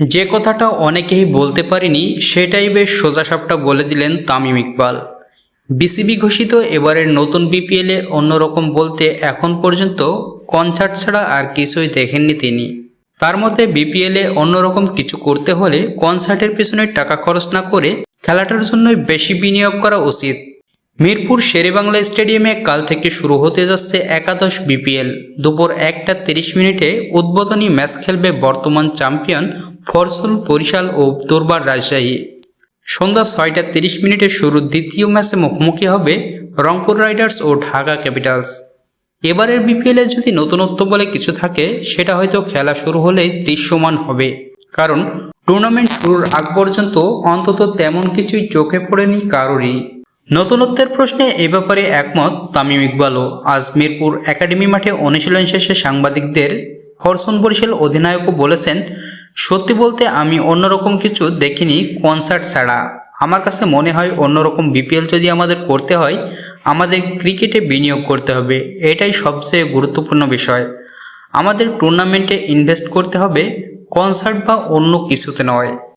যে কথাটা অনেকেই বলতে পারেনি, সেটাই বেশ সোজাসাপটা বলে দিলেন তামিম ইকবাল। বিসিবি ঘোষিত এবারের নতুন বিপিএলে অন্যরকম বলতে এখন পর্যন্ত কনসার্ট ছাড়া আর কিছুই দেখেননি তিনি। তার মধ্যে বিপিএলে অন্যরকম কিছু করতে হলে কনসার্টের পেছনে টাকা খরচ না করে খেলাটার জন্যই বেশি বিনিয়োগ করা উচিত। মিরপুর শেরেবাংলা স্টেডিয়ামে কাল থেকে শুরু হতে যাচ্ছে একাদশ বিপিএল। দুপুর একটা তিরিশ মিনিটে উদ্বোধনী ম্যাচ খেলবে বর্তমান চ্যাম্পিয়ন ফরসুল বরিশাল ও দুর্বার রাজশাহী। সন্ধ্যা ছয়টা তিরিশ মিনিটে শুরু দ্বিতীয় ম্যাচে মুখোমুখি হবে রংপুর রাইডার্স ও ঢাকা ক্যাপিটালস। এবারের বিপিএলে যদি নতুনত্ব বলে কিছু থাকে, সেটা হয়তো খেলা শুরু হলেই দৃশ্যমান হবে। কারণ টুর্নামেন্ট শুরুর আগ পর্যন্ত অন্তত তেমন কিছুই চোখে পড়েনি কারোরই। নতুনত্বের প্রশ্নে এ ব্যাপারে একমত তামিম ইকবালও। আজ মিরপুর একাডেমি মাঠে অনুশীলন শেষে সাংবাদিকদের ফরসুন বরিশাল অধিনায়কও বলেছেন সত্যি বলতে আমি অন্যরকম কিছু দেখিনি কনসার্ট ছাড়া। আমার কাছে মনে হয় অন্যরকম বিপিএল যদি আমাদের করতে হয়, আমাদের ক্রিকেটে বিনিয়োগ করতে হবে, এটাই সবচেয়ে গুরুত্বপূর্ণ বিষয়। আমাদের টুর্নামেন্টে ইনভেস্ট করতে হবে কনসার্ট বা অন্য কিছুতে নয়।